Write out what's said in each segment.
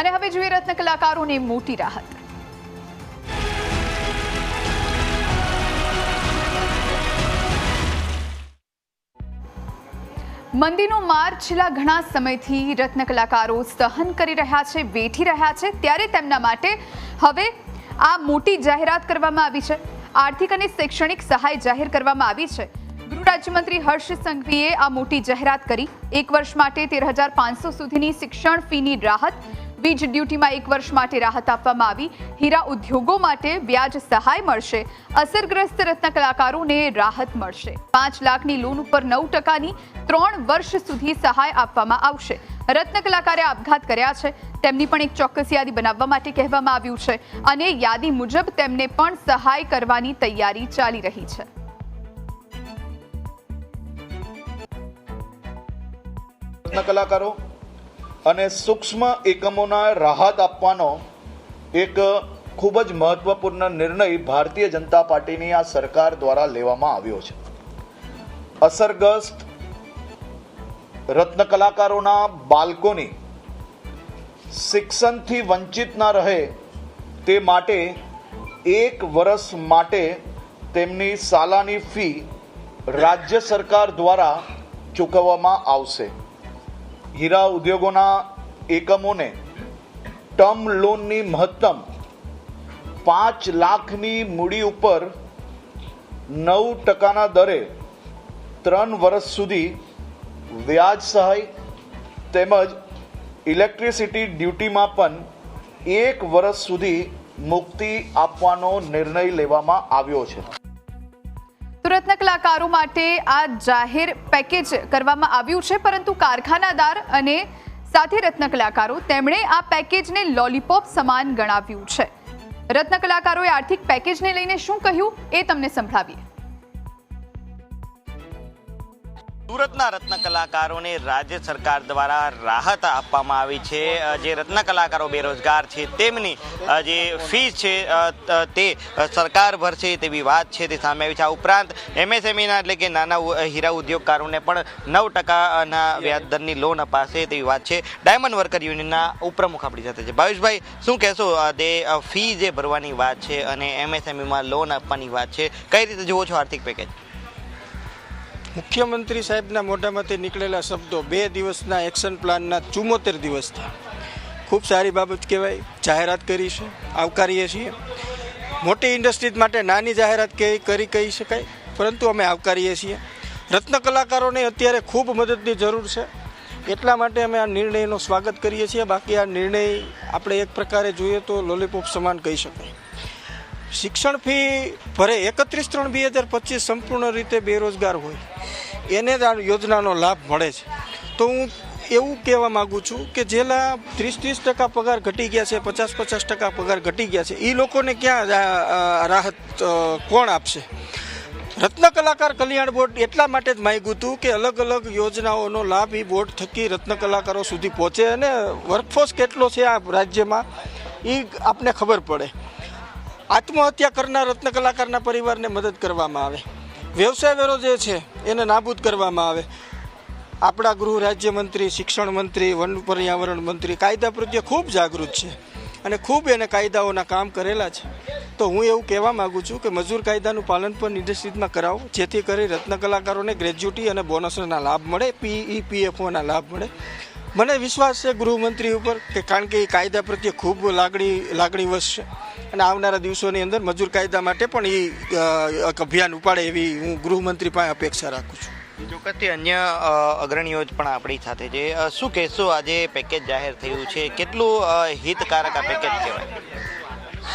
અને હવે જોઈએ રત્ન કલાકારોને મોટી રાહત. મંદીનો માર છેલ્લા ઘણા સમયથી રત્ન કલાકારો સહન કરી રહ્યા છે, વેઠી રહ્યા છે, ત્યારે તેમના માટે હવે આ મોટી જાહેરાત કરવામાં આવી છે. આર્થિક અને શૈક્ષણિક સહાય જાહેર કરવામાં આવી છે. ગૃહ રાજ્યમંત્રી હર્ષ સંઘવીએ આ મોટી જાહેરાત કરી. એક વર્ષ માટે તેર હજાર પાંચસો સુધીની શિક્ષણ ફીની રાહત. વીજ ડ્યુટીમાં એક વર્ષ માટે રાહત આપવામાં આવી. હીરા ઉદ્યોગો માટે વ્યાજ સહાય મળશે. અસરગ્રસ્ત રત્ન કલાકારોને રાહત મળશે. પાંચ લાખની લોન ઉપર નવ ટકાની ત્રણ વર્ષ સુધી સહાય આપવામાં આવશે. રત્ન કલાકારે આપઘાત કર્યા છે. તેમની પણ એક ચોક્કસ યાદી બનાવવા માટે કહેવામાં આવ્યું છે. અને યાદી મુજબ તેમને પણ સહાય કરવાની તૈયારી ચાલી રહી છે. રત્ન કલાકારો, અને સૂક્ષ્મ એકમોના રાહત આપવાનો એક ખૂબ જ મહત્વપૂર્ણ નિર્ણય ભારતીય જનતા પાર્ટીની આ સરકાર દ્વારા લેવામાં આવ્યો છે. અસરગ્રસ્ત રત્ન કલાકારોના બાળકોની શિક્ષણથી વંચિત ના રહે તે માટે એક વર્ષ માટે તેમની સાલાની ફી રાજ્ય સરકાર દ્વારા ચૂકવવામાં આવશે. હીરા ઉદ્યોગોના એકમોને ટર્મ લોનની મહત્તમ પાંચ લાખની મૂડી ઉપર નવ ટકાના દરે ત્રણ વર્ષ સુધી વ્યાજ સહાય તેમજ ઇલેક્ટ્રિસિટી ડ્યુટીમાં પણ એક વર્ષ સુધી મુક્તિ આપવાનો નિર્ણય લેવામાં આવ્યો છે. તો રત્ન કલાકારો માટે આ જાહેર પેકેજ કરવામાં આવ્યું છે, પરંતુ કારખાનાદાર અને સાથે રત્ન કલાકારો તેમણે આ પેકેજને લોલીપોપ સમાન ગણાવ્યું છે. રત્ન કલાકારોએ આર્થિક પેકેજને લઈને શું કહ્યું એ તમને સંભળાવીએ. સુરતના રત્ન કલાકારોને રાજ્ય સરકાર દ્વારા રાહત આપવામાં આવી છે. જે રત્ન કલાકારો બેરોજગાર છે, તેમની જે ફીસ છે તે સરકાર ભરશે તેવી વાત છે, તે સામે આવી છે. આ ઉપરાંત એમએસએમઈના એટલે કે નાના હીરા ઉદ્યોગકારોને પણ નવ ટકાના વ્યાજ દરની લોન અપાશે તેવી વાત છે. ડાયમંડ વર્કર યુનિયનના ઉપપ્રમુખ આપણી સાથે છે. ભાવેશભાઈ, શું કહેશો? તે ફી જે ભરવાની વાત છે અને એમએસએમઈમાં લોન આપવાની વાત છે, કઈ રીતે જુઓ છો આર્થિક પેકેજ? મુખ્યમંત્રી સાહેબના મોઢામાંથી નીકળેલા શબ્દો બે દિવસના એક્શન પ્લાનના ચુમ્મોતેર દિવસ થયા. ખૂબ સારી બાબત કહેવાય, જાહેરાત કરી છે, આવકારીએ છીએ. મોટી ઇન્ડસ્ટ્રીઝ માટે નાની જાહેરાત કરી કહી શકાય? પરંતુ અમે આવકારીએ છીએ. રત્ન કલાકારોને અત્યારે ખૂબ મદદની જરૂર છે. એટલા માટે અમે આ નિર્ણયનો સ્વાગત કરીએ છીએ. બાકી આ નિર્ણય આપણે એક પ્રકારે જોઈએ તો લોલીપોપ સમાન કહી શકાય. શિક્ષણ ફી ભરે એકત્રીસ ત્રણ બે હજાર પચીસ સંપૂર્ણ રીતે બેરોજગાર હોય. એને જ આ યોજનાનો લાભ મળે છે. તો હું એવું કહેવા માગું છું કે જેલા ત્રીસ ત્રીસ ટકા પગાર ઘટી ગયા છે, પચાસ પચાસ ટકા પગાર ઘટી ગયા છે એ લોકોને ક્યાં રાહત કોણ આપશે? રત્ન કલાકાર કલ્યાણ બોર્ડ એટલા માટે જ માગ્યું હતું કે અલગ અલગ યોજનાઓનો લાભ એ બોર્ડ થકી રત્ન કલાકારો સુધી પહોંચે અને વર્કફોર્સ કેટલો છે આ રાજ્યમાં એ આપને ખબર પડે. આત્મહત્યા કરનાર રત્ન કલાકારના પરિવારને મદદ કરવામાં આવે. વ્યવસાય વેરો જે છે, એને નાબૂદ કરવામાં આવે. આપણા ગૃહ રાજ્યમંત્રી, શિક્ષણ મંત્રી, વન પર્યાવરણ મંત્રી, કાયદા પ્રત્યે ખૂબ જાગૃત છે અને ખૂબ એને કાયદાઓના કામ કરેલા છે. તો હું એવું કહેવા માગું છું કે મજૂર કાયદાનું પાલન પણ ઇન્ડસ્ટ્રીઝમાં કરાવો, જેથી કરી રત્ન કલાકારોને ગ્રેજ્યુટી અને બોનસના લાભ મળે પીઈ પીએફઓના લાભ મળે. મને વિશ્વાસ છે ગૃહમંત્રી ઉપર કે કારણ કે એ કાયદા પ્રત્યે ખૂબ લાગણી, લાગણીવશ છે. અને આવનારા દિવસોની અંદર મજૂર કાયદા માટે પણ એ એક અભિયાન ઉપાડે એવી હું ગૃહમંત્રી પાસે અપેક્ષા રાખું છું. ચોક્કસથી અન્ય અગ્રણીઓ પણ આપણી સાથે છે. શું કહેશો આજે પેકેજ જાહેર થયું છે? કેટલું હિતકારક આ પેકેજ કહેવાય?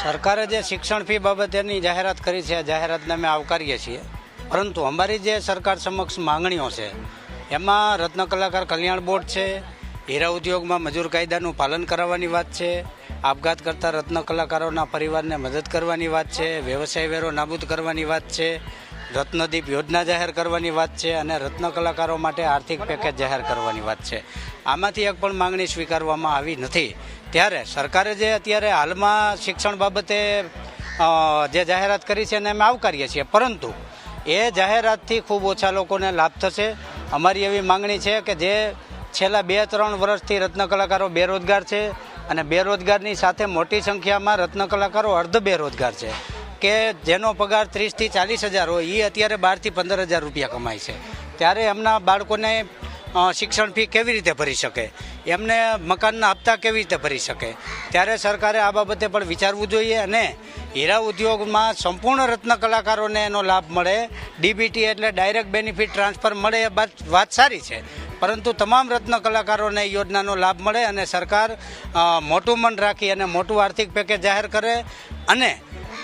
સરકારે જે શિક્ષણ ફી બાબતેની જાહેરાત કરી છે આ જાહેરાતને અમે આવકારીએ છીએ. પરંતુ અમારી જે સરકાર સમક્ષ માંગણીઓ છે એમાં રત્ન કલાકાર કલ્યાણ બોર્ડ છે હીરા ઉદ્યોગમાં મજૂર કાયદાનું પાલન કરાવવાની વાત છે આપઘાત કરતા રત્ન કલાકારોના પરિવારને મદદ કરવાની વાત છે, વ્યવસાય વેરો નાબૂદ કરવાની વાત છે, રત્નદીપ યોજના જાહેર કરવાની વાત છે અને રત્ન કલાકારો માટે આર્થિક પેકેજ જાહેર કરવાની વાત છે. આમાંથી એક પણ માંગણી સ્વીકારવામાં આવી નથી. ત્યારે સરકારે જે અત્યારે હાલમાં શિક્ષણ બાબતે જે જાહેરાત કરી છે એને અમે આવકારીએ છીએ, પરંતુ એ જાહેરાતથી ખૂબ ઓછા લોકોને લાભ થશે. અમારી એવી માંગણી છે કે જે છેલ્લા બે ત્રણ વર્ષથી રત્ન કલાકારો બેરોજગાર છે અને બેરોજગારની સાથે મોટી સંખ્યામાં રત્ન કલાકારો અર્ધ બેરોજગાર છે. કે જેનો પગાર ત્રીસથી ચાલીસ હજાર હોય એ અત્યારે બારથી પંદર હજાર રૂપિયા કમાય છે. ત્યારે એમના બાળકોને શિક્ષણ ફી કેવી રીતે ભરી શકે? એમને મકાનના હપ્તા કેવી રીતે ભરી શકે? ત્યારે સરકારે આ બાબતે પણ વિચારવું જોઈએ અને હીરા ઉદ્યોગમાં સંપૂર્ણ રત્ન કલાકારોને એનો લાભ મળે. ડીબીટી એટલે ડાયરેક્ટ બેનિફિટ ટ્રાન્સફર મળે એ વાત સારી છે. પરંતુ તમામ રત્ન કલાકારોને યોજનાનો લાભ મળે અને સરકાર મોટું મન રાખી અને મોટું આર્થિક પેકેજ જાહેર કરે. અને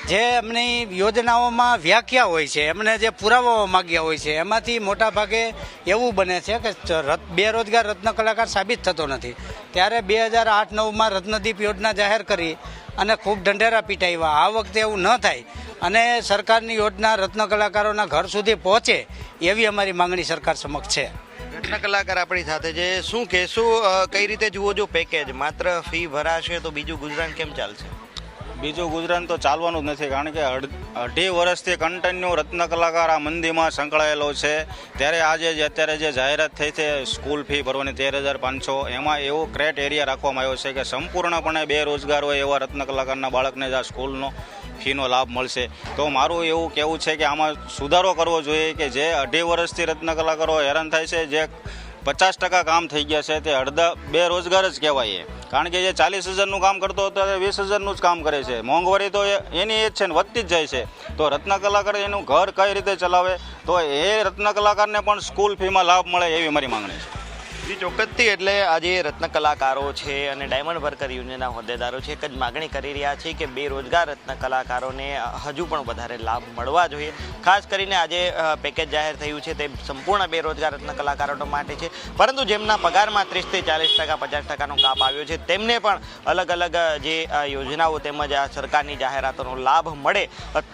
જે એમની યોજનાઓમાં વ્યાખ્યા હોય છે, એમને જે પુરાવાઓ માગ્યા હોય છે, એમાંથી મોટા ભાગે એવું બને છે કે બેરોજગાર રત્ન કલાકાર સાબિત થતો નથી. ત્યારે બે હજાર આઠ નવમાં રત્નદીપ યોજના જાહેર કરી અને ખૂબ ઢંઢેરા પીટાવ્યા. આ વખતે એવું ન થાય. અને સરકારની યોજના રત્ન કલાકારોના ઘર સુધી પહોંચે એવી અમારી માંગણી સરકાર સમક્ષ છે. રત્ન કલાકાર આપણી સાથે છે. શું કહેશું કઈ રીતે જુઓ જો પેકેજ માત્ર ફી ભરાશે તો બીજું ગુજરાન કેમ ચાલશે? બીજું ગુજરાન તો ચાલવાનું જ નથી, કારણ કે અઢ- વર્ષથી કન્ટિન્યુ રત્ન કલાકાર આ મંદિરમાં સંકળાયેલો છે. ત્યારે આજે જે, અત્યારે જે જાહેરાત થઈ છે સ્કૂલ ફી ભરવાની તેર હજાર પાંચસો, એમાં એવો ક્રેટ એરિયા રાખવામાં આવ્યો છે કે સંપૂર્ણપણે બેરોજગાર હોય એવા રત્ન કલાકારના બાળકને જ આ સ્કૂલનો ફીનો લાભ મળશે. તો મારું એવું કહેવું છે કે આમાં સુધારો કરવો જોઈએ કે જે અઢી વર્ષથી રત્ન કલાકારો હેરાન થાય છે, જે પચાસ ટકા કામ થઈ ગયા છે, તે અડધા બેરોજગાર જ કહેવાય એ. કારણ કે જે ચાલીસ હજારનું કામ કરતો હતો, તે વીસ હજારનું જ કામ કરે છે. મોંઘવારી તો એ- એની એ જ છે ને, વધતી જ જાય છે. તો રત્ન કલાકાર એનું ઘર કઈ રીતે ચલાવે? તો એ રત્ન કલાકારને પણ સ્કૂલ ફીમાં લાભ મળે એવી મારી માંગણી છે. જી ચોક્કસથી એટલે આજે રત્ન કલાકારો છે અને ડાયમંડ વર્કર યુનિયનના હોદ્દેદારો છે એક જ માગણી કરી રહ્યા છે કે બેરોજગાર રત્ન કલાકારોને હજુ પણ વધારે લાભ મળવા જોઈએ. ખાસ કરીને આજે પેકેજ જાહેર થયું છે તે સંપૂર્ણ બેરોજગાર રત્ન કલાકારો માટે છે. પરંતુ જેમના પગારમાં ત્રીસથી ચાલીસ ટકા, પચાસ ટકાનો કાપ આવ્યો છે, તેમને પણ અલગ અલગ જે યોજનાઓ તેમજ આ સરકારની જાહેરાતોનો લાભ મળે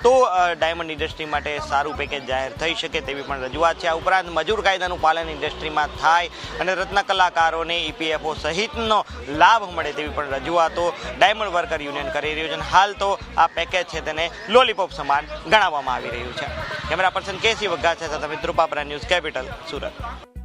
તો ડાયમંડ ઇન્ડસ્ટ્રી માટે સારું પેકેજ જાહેર થઈ શકે તેવી પણ રજૂઆત છે. આ ઉપરાંત મજૂર કાયદાનું પાલન ઇન્ડસ્ટ્રીમાં થાય અને રત્ન કલાકારોને ઈપીએફઓ સહિતનો લાભ મળે તેવી પણ રજૂઆતો ડાયમંડ વર્કર યુનિયન કરી રહ્યું છે અને હાલ તો આ પેકેજ છે તેને લોલીપોપ સમાન ગણાવવામાં આવી રહ્યું છે. કેમેરા પર્સન કેસી વઘા છે સાથે મિત્રો પાપરા ન્યૂઝ કેપિટલ, સુરત.